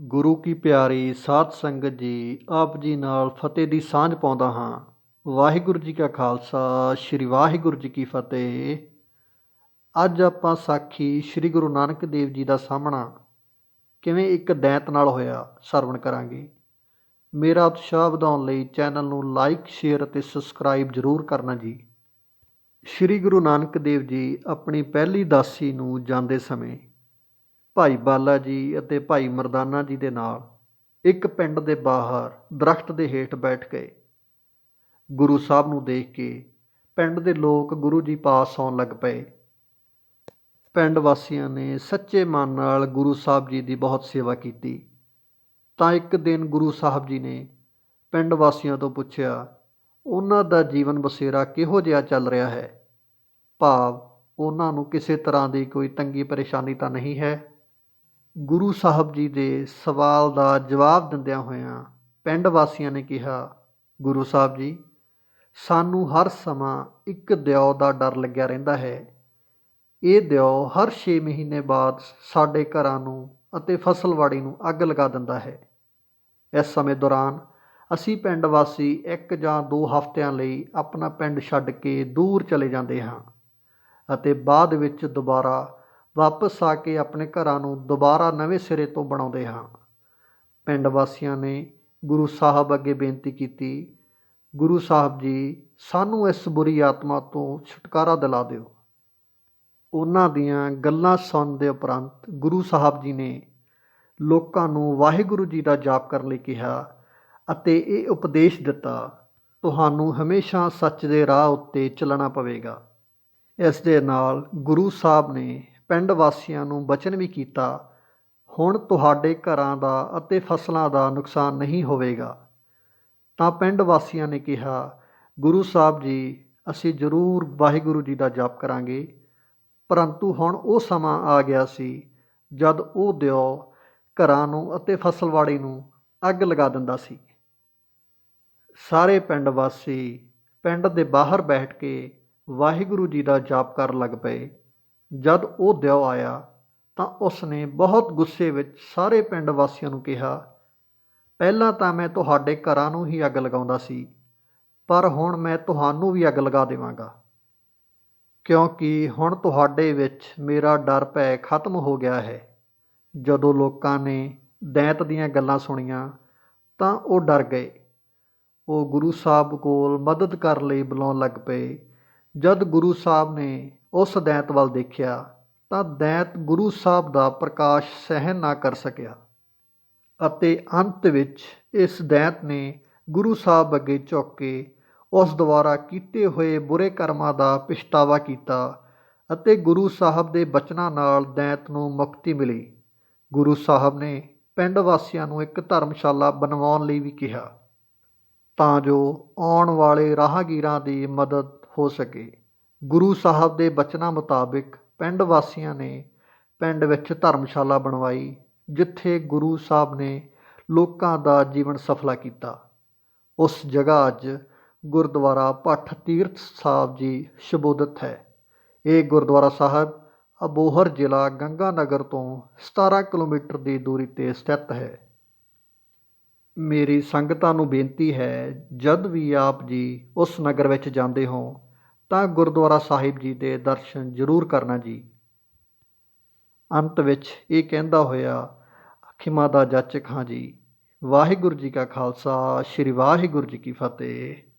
ਗੁਰੂ ਕੀ ਪਿਆਰੀ ਸਾਧ ਸੰਗਤ ਜੀ, ਆਪ ਜੀ ਨਾਲ ਫਤਿਹ ਦੀ ਸਾਂਝ ਪਾਉਂਦਾ ਹਾਂ। ਵਾਹਿਗੁਰੂ ਜੀ ਕਾ ਖਾਲਸਾ, ਸ੍ਰੀ ਵਾਹਿਗੁਰੂ ਜੀ ਕੀ ਫਤਿਹ। ਅੱਜ ਆਪਾਂ ਸਾਖੀ ਸ੍ਰੀ ਗੁਰੂ ਨਾਨਕ ਦੇਵ ਜੀ ਦਾ ਸਾਹਮਣਾ ਕਿਵੇਂ ਇੱਕ ਦੈਂਤ ਨਾਲ ਹੋਇਆ, ਸਰਵਣ ਕਰਾਂਗੇ। ਮੇਰਾ ਉਤਸ਼ਾਹ ਵਧਾਉਣ ਲਈ ਚੈਨਲ ਨੂੰ ਲਾਈਕ, ਸ਼ੇਅਰ ਅਤੇ ਸਬਸਕ੍ਰਾਈਬ ਜ਼ਰੂਰ ਕਰਨਾ ਜੀ। ਸ੍ਰੀ ਗੁਰੂ ਨਾਨਕ ਦੇਵ ਜੀ ਆਪਣੀ ਪਹਿਲੀ ਦਾਸੀ ਨੂੰ ਜਾਂਦੇ ਸਮੇਂ ਭਾਈ ਬਾਲਾ ਜੀ ਅਤੇ ਭਾਈ ਮਰਦਾਨਾ ਜੀ ਦੇ ਨਾਲ ਇੱਕ ਪਿੰਡ ਦੇ ਬਾਹਰ ਦਰਖਤ ਦੇ ਹੇਠ ਬੈਠ ਗਏ। ਗੁਰੂ ਸਾਹਿਬ ਨੂੰ ਦੇਖ ਕੇ ਪਿੰਡ ਦੇ ਲੋਕ ਗੁਰੂ ਜੀ ਪਾਸ ਆਉਣ ਲੱਗ ਪਏ। ਪਿੰਡ ਵਾਸੀਆਂ ਨੇ ਸੱਚੇ ਮਨ ਨਾਲ ਗੁਰੂ ਸਾਹਿਬ ਜੀ ਦੀ ਬਹੁਤ ਸੇਵਾ ਕੀਤੀ। ਤਾਂ ਇੱਕ ਦਿਨ ਗੁਰੂ ਸਾਹਿਬ ਜੀ ਨੇ ਪਿੰਡ ਵਾਸੀਆਂ ਤੋਂ ਪੁੱਛਿਆ, ਉਹਨਾਂ ਦਾ ਜੀਵਨ ਬਸੇਰਾ ਕਿਹੋ ਜਿਹਾ ਚੱਲ ਰਿਹਾ ਹੈ? ਭਾਵ ਉਹਨਾਂ ਨੂੰ ਕਿਸੇ ਤਰ੍ਹਾਂ ਦੀ ਕੋਈ ਤੰਗੀ ਪਰੇਸ਼ਾਨੀ ਤਾਂ ਨਹੀਂ ਹੈ? ਗੁਰੂ ਸਾਹਿਬ ਜੀ ਦੇ ਸਵਾਲ ਦਾ ਜਵਾਬ ਦਿੰਦਿਆਂ ਹੋਇਆਂ ਪਿੰਡ ਵਾਸੀਆਂ ਨੇ ਕਿਹਾ, ਗੁਰੂ ਸਾਹਿਬ ਜੀ, ਸਾਨੂੰ ਹਰ ਸਮਾਂ ਇੱਕ ਦਿਓ ਦਾ ਡਰ ਲੱਗਿਆ ਰਹਿੰਦਾ ਹੈ। ਇਹ ਦਿਓ ਹਰ 6 ਮਹੀਨੇ ਬਾਅਦ ਸਾਡੇ ਘਰਾਂ ਨੂੰ ਅਤੇ ਫਸਲਵਾੜੀ ਨੂੰ ਅੱਗ ਲਗਾ ਦਿੰਦਾ ਹੈ। ਇਸ ਸਮੇਂ ਦੌਰਾਨ ਅਸੀਂ ਪਿੰਡ ਵਾਸੀ ਇੱਕ ਜਾਂ ਦੋ ਹਫ਼ਤਿਆਂ ਲਈ ਆਪਣਾ ਪਿੰਡ ਛੱਡ ਕੇ ਦੂਰ ਚਲੇ ਜਾਂਦੇ ਹਾਂ ਅਤੇ ਬਾਅਦ ਵਿੱਚ ਦੁਬਾਰਾ ਵਾਪਸ ਆ ਕੇ ਆਪਣੇ ਘਰਾਂ ਨੂੰ ਦੁਬਾਰਾ ਨਵੇਂ ਸਿਰੇ ਤੋਂ ਬਣਾਉਂਦੇ ਹਾਂ। ਪਿੰਡ ਵਾਸੀਆਂ ਨੇ ਗੁਰੂ ਸਾਹਿਬ ਅੱਗੇ ਬੇਨਤੀ ਕੀਤੀ, ਗੁਰੂ ਸਾਹਿਬ ਜੀ, ਸਾਨੂੰ ਇਸ ਬੁਰੀ ਆਤਮਾ ਤੋਂ ਛੁਟਕਾਰਾ ਦਿਲਾ ਦਿਓ। ਉਹਨਾਂ ਦੀਆਂ ਗੱਲਾਂ ਸੁਣਨ ਦੇ ਉਪਰੰਤ ਗੁਰੂ ਸਾਹਿਬ ਜੀ ਨੇ ਲੋਕਾਂ ਨੂੰ ਵਾਹਿਗੁਰੂ ਜੀ ਦਾ ਜਾਪ ਕਰਨ ਲਈ ਕਿਹਾ ਅਤੇ ਇਹ ਉਪਦੇਸ਼ ਦਿੱਤਾ, ਤੁਹਾਨੂੰ ਹਮੇਸ਼ਾ ਸੱਚ ਦੇ ਰਾਹ ਉੱਤੇ ਚੱਲਣਾ ਪਵੇਗਾ। ਇਸ ਦੇ ਨਾਲ ਗੁਰੂ ਸਾਹਿਬ ਨੇ ਪਿੰਡ ਵਾਸੀਆਂ ਨੂੰ ਵਚਨ ਵੀ ਕੀਤਾ, ਹੁਣ ਤੁਹਾਡੇ ਘਰਾਂ ਦਾ ਅਤੇ ਫਸਲਾਂ ਦਾ ਨੁਕਸਾਨ ਨਹੀਂ ਹੋਵੇਗਾ। ਤਾਂ ਪਿੰਡ ਵਾਸੀਆਂ ਨੇ ਕਿਹਾ, ਗੁਰੂ ਸਾਹਿਬ ਜੀ, ਅਸੀਂ ਜ਼ਰੂਰ ਵਾਹਿਗੁਰੂ ਜੀ ਦਾ ਜਾਪ ਕਰਾਂਗੇ। ਪਰੰਤੂ ਹੁਣ ਉਹ ਸਮਾਂ ਆ ਗਿਆ ਸੀ ਜਦ ਉਹ ਦਿਓ ਘਰਾਂ ਨੂੰ ਅਤੇ ਫਸਲਵਾੜੀ ਨੂੰ ਅੱਗ ਲਗਾ ਦਿੰਦਾ ਸੀ। ਸਾਰੇ ਪਿੰਡ ਵਾਸੀ ਪਿੰਡ ਦੇ ਬਾਹਰ ਬੈਠ ਕੇ ਵਾਹਿਗੁਰੂ ਜੀ ਦਾ ਜਾਪ ਕਰਨ ਲੱਗ ਪਏ। ਜਦ ਉਹ ਦਿਓ ਆਇਆ ਤਾਂ ਉਸ ਨੇ ਬਹੁਤ ਗੁੱਸੇ ਵਿੱਚ ਸਾਰੇ ਪਿੰਡ ਵਾਸੀਆਂ ਨੂੰ ਕਿਹਾ, ਪਹਿਲਾਂ ਤਾਂ ਮੈਂ ਤੁਹਾਡੇ ਘਰਾਂ ਨੂੰ ਹੀ ਅੱਗ ਲਗਾਉਂਦਾ ਸੀ, ਪਰ ਹੁਣ ਮੈਂ ਤੁਹਾਨੂੰ ਵੀ ਅੱਗ ਲਗਾ ਦੇਵਾਂਗਾ। ਕਿਉਂਕਿ ਹੁਣ ਤੁਹਾਡੇ ਵਿੱਚ ਮੇਰਾ ਡਰ ਭੈ ਖਤਮ ਹੋ ਗਿਆ ਹੈ। ਜਦੋਂ ਲੋਕਾਂ ਨੇ ਦੈਂਤ ਦੀਆਂ ਗੱਲਾਂ ਸੁਣੀਆਂ ਤਾਂ ਉਹ ਡਰ ਗਏ। ਉਹ ਗੁਰੂ ਸਾਹਿਬ ਕੋਲ ਮਦਦ ਕਰਨ ਲਈ ਬੁਲਾਉਣ ਲੱਗ ਪਏ। ਜਦ ਗੁਰੂ ਸਾਹਿਬ ਨੇ ਉਸ ਦੈਂਤ ਵੱਲ ਦੇਖਿਆ ਤਾਂ ਦੈਂਤ ਗੁਰੂ ਸਾਹਿਬ ਦਾ ਪ੍ਰਕਾਸ਼ ਸਹਿਣ ਨਾ ਕਰ ਸਕਿਆ ਅਤੇ ਅੰਤ ਵਿੱਚ ਇਸ ਦੈਂਤ ਨੇ ਗੁਰੂ ਸਾਹਿਬ ਅੱਗੇ ਝੁੱਕ ਕੇ ਉਸ ਦੁਆਰਾ ਕੀਤੇ ਹੋਏ ਬੁਰੇ ਕਰਮਾਂ ਦਾ ਪਛਤਾਵਾ ਕੀਤਾ ਅਤੇ ਗੁਰੂ ਸਾਹਿਬ ਦੇ ਬਚਨਾਂ ਨਾਲ ਦੈਂਤ ਨੂੰ ਮੁਕਤੀ ਮਿਲੀ। ਗੁਰੂ ਸਾਹਿਬ ਨੇ ਪਿੰਡ ਵਾਸੀਆਂ ਨੂੰ ਇੱਕ ਧਰਮਸ਼ਾਲਾ ਬਣਵਾਉਣ ਲਈ ਵੀ ਕਿਹਾ ਤਾਂ ਜੋ ਆਉਣ ਵਾਲੇ ਰਾਹਗੀਰਾਂ ਦੀ ਮਦਦ ਹੋ ਸਕੇ। ਗੁਰੂ ਸਾਹਿਬ ਦੇ ਬਚਨਾਂ ਮੁਤਾਬਿਕ ਪਿੰਡ ਵਾਸੀਆਂ ਨੇ ਪਿੰਡ ਵਿੱਚ ਧਰਮਸ਼ਾਲਾ ਬਣਵਾਈ, ਜਿੱਥੇ ਗੁਰੂ ਸਾਹਿਬ ਨੇ ਲੋਕਾਂ ਦਾ ਜੀਵਨ ਸਫਲਾ ਕੀਤਾ। ਉਸ ਜਗ੍ਹਾ ਅੱਜ ਗੁਰਦੁਆਰਾ ਭੱਠ ਤੀਰਥ ਸਾਹਿਬ ਜੀ ਸ਼ਬੋਦਤ ਹੈ। ਇਹ ਗੁਰਦੁਆਰਾ ਸਾਹਿਬ ਅਬੋਹਰ ਜ਼ਿਲ੍ਹਾ ਗੰਗਾਨਗਰ ਤੋਂ 17 ਕਿਲੋਮੀਟਰ ਦੀ ਦੂਰੀ ਤੇ ਸਥਿਤ ਹੈ। ਮੇਰੀ ਸੰਗਤਾਂ ਨੂੰ ਬੇਨਤੀ ਹੈ, ਜਦ ਵੀ ਆਪ ਜੀ ਉਸ ਨਗਰ ਵਿੱਚ ਜਾਂਦੇ ਹੋ ਤਾਂ ਗੁਰਦੁਆਰਾ ਸਾਹਿਬ ਜੀ ਦੇ ਦਰਸ਼ਨ ਜ਼ਰੂਰ ਕਰਨਾ ਜੀ। ਅੰਤ ਵਿੱਚ ਇਹ ਕਹਿੰਦਾ ਹੋਇਆ ਖਿਮਾ ਦਾ ਜਾਚਕ ਹਾਂ ਜੀ। ਵਾਹਿਗੁਰੂ ਜੀ ਕਾ ਖਾਲਸਾ, ਸ੍ਰੀ ਵਾਹਿਗੁਰੂ ਜੀ ਕੀ ਫਤਿਹ।